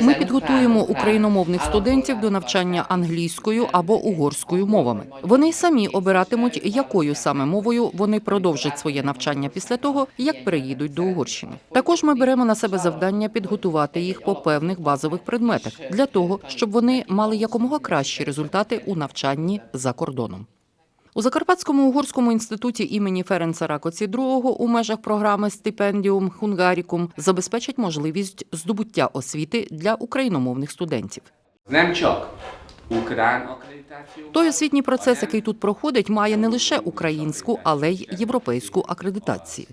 Ми підготуємо україномовних студентів до навчання англійською або угорською мовами. Вони самі обиратимуть, якою саме мовою вони продовжать своє навчання після того, як переїдуть до Угорщини. Також ми беремо на себе завдання підготувати їх по певних базових предметах для того, щоб вони мали якомога кращі результати у навчанні за кордоном. У Закарпатському угорському інституті імені Ференца Ракоці II у межах програми Стипендіум Хунгарікум забезпечать можливість здобуття освіти для україномовних студентів. Немчок. Той освітній процес, який тут проходить, має не лише українську, але й європейську акредитацію.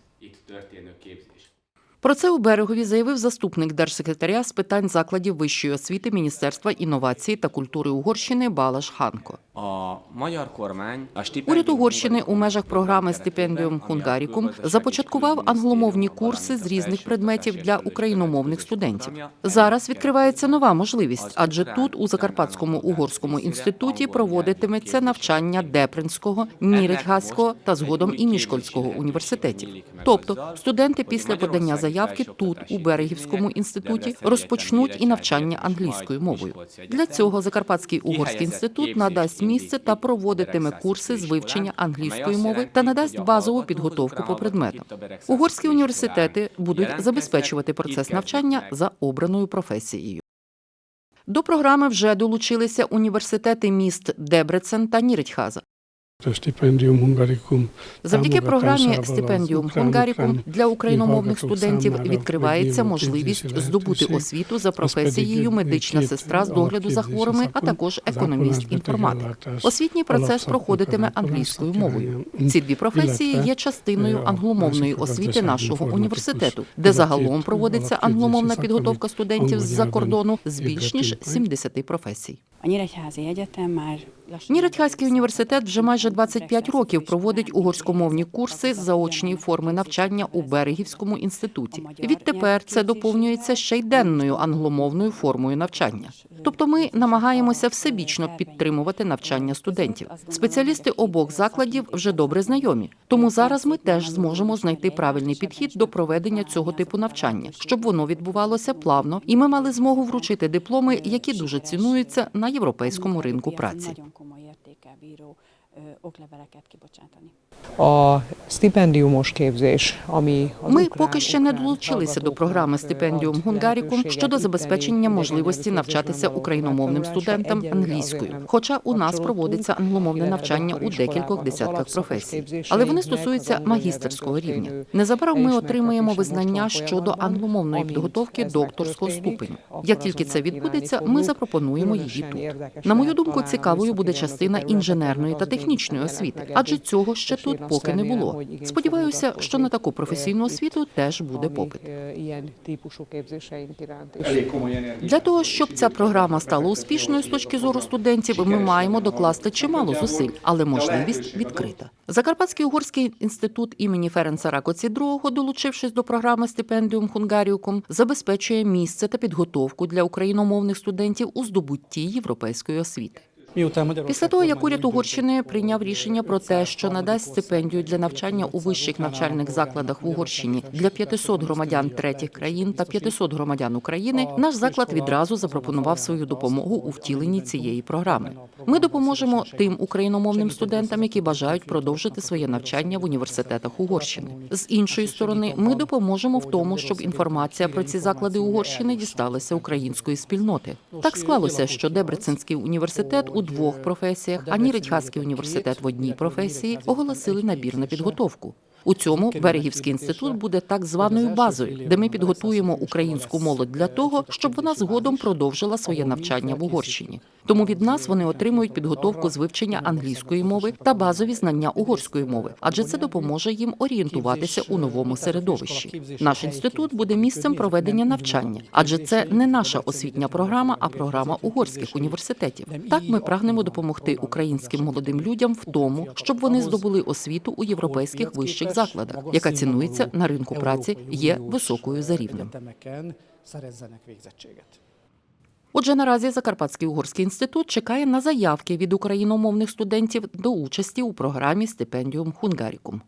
Про це у берегові заявив заступник держсекретаря з питань закладів вищої освіти Міністерства інновацій та культури Угорщини Балаш Ханко. Уряд Угорщини у межах програми Стипендіум Хунгарікум започаткував англомовні курси з різних предметів для україномовних студентів. Зараз відкривається нова можливість, адже тут, у Закарпатському угорському інституті, проводитиметься навчання Депринського, Ніречгаського та згодом і Мішкольського університетів. Тобто студенти після подання заявки тут, у Берегівському інституті, розпочнуть і навчання англійською мовою. Для цього Закарпатський угорський інститут надасть місце та проводитиме курси з вивчення англійської мови та надасть базову підготовку по предметам. Угорські університети будуть забезпечувати процес навчання за обраною професією. До програми вже долучилися університети міст Дебрецен та Ніречхаза. Stipendium Hungaricum Завдяки програмі Стипендіум Хунгарікум для україномовних студентів відкривається можливість здобути освіту за професією медична сестра з догляду за хворими, а також економіст-інформатик. Освітній процес проходитиме англійською мовою. Ці дві професії є частиною е, англомовної освіти нашого університету, де загалом проводиться англомовна підготовка студентів з-за кордону з більш ніж épületünk. 70 професій. A Nyíregyházi університет вже майже 25 років проводить угорськомовні курси з заочної форми навчання у Берегівському інституті. Відтепер це доповнюється ще й денною англомовною формою навчання. Тобто ми намагаємося всебічно підтримувати навчання студентів. Спеціалісти обох закладів вже добре знайомі. Тому зараз ми теж зможемо знайти правильний підхід до проведення цього типу навчання, щоб воно відбувалося плавно, і ми мали змогу вручити дипломи, які дуже цінуються на європейському ринку праці. Okleveleket kibocsátani. A stipendiumos képzés, ami Ми поки ще не долучилися до програми Стипендіум lehetőséget щодо забезпечення можливості навчатися україномовним студентам англійською. Хоча у нас проводиться англомовне навчання у декількох десятках професій, але вони стосуються магістерського рівня. Незабаром ми отримаємо визнання щодо англомовної підготовки докторського megtörténik, ступеню. Як тільки це відбудеться, ми запропонуємо її тут. На мою думку, цікавою буде частина інженерної та az технічної освіти, адже цього ще тут поки не було. Сподіваюся, що на таку професійну освіту теж буде попит. Для того щоб ця програма стала успішною з точки зору студентів, ми маємо докласти чимало зусиль, але можливість відкрита. Закарпатський угорський інститут імені Ференца Ракоці II, долучившись до програми Стипендіум Хунгаріукум, забезпечує місце та підготовку для україномовних студентів у здобутті європейської освіти. Після того, як уряд Угорщини прийняв рішення про те, що надасть стипендію для навчання у вищих навчальних закладах в Угорщині для 500 громадян третіх країн та 500 громадян України, наш заклад відразу запропонував свою допомогу у втіленні цієї програми. Ми допоможемо тим україномовним студентам, які бажають продовжити своє навчання в університетах Угорщини. З іншої сторони, ми допоможемо в тому, щоб інформація про ці заклади Угорщини дісталася української спільноти. Так склалося, що Дебреценський університет у двох професіях, а Ніречгаський університет в одній професії оголосили набір на підготовку. У цьому Берегівський інститут буде так званою базою, де ми підготуємо українську молодь для того, щоб вона згодом продовжила своє навчання в Угорщині. Тому від нас вони отримують підготовку з вивчення англійської мови та базові знання угорської мови, адже це допоможе їм орієнтуватися у новому середовищі. Наш інститут буде місцем проведення навчання, адже це не наша освітня програма, а програма угорських університетів. Так ми прагнемо допомогти українським молодим людям в тому, щоб вони здобули освіту у європейських вищих закладах, яка цінується на ринку праці, є високою за рівнем. Отже, наразі Закарпатський угорський інститут чекає на заявки від україномовних студентів до участі у програмі Стипендіум Хунгарікум.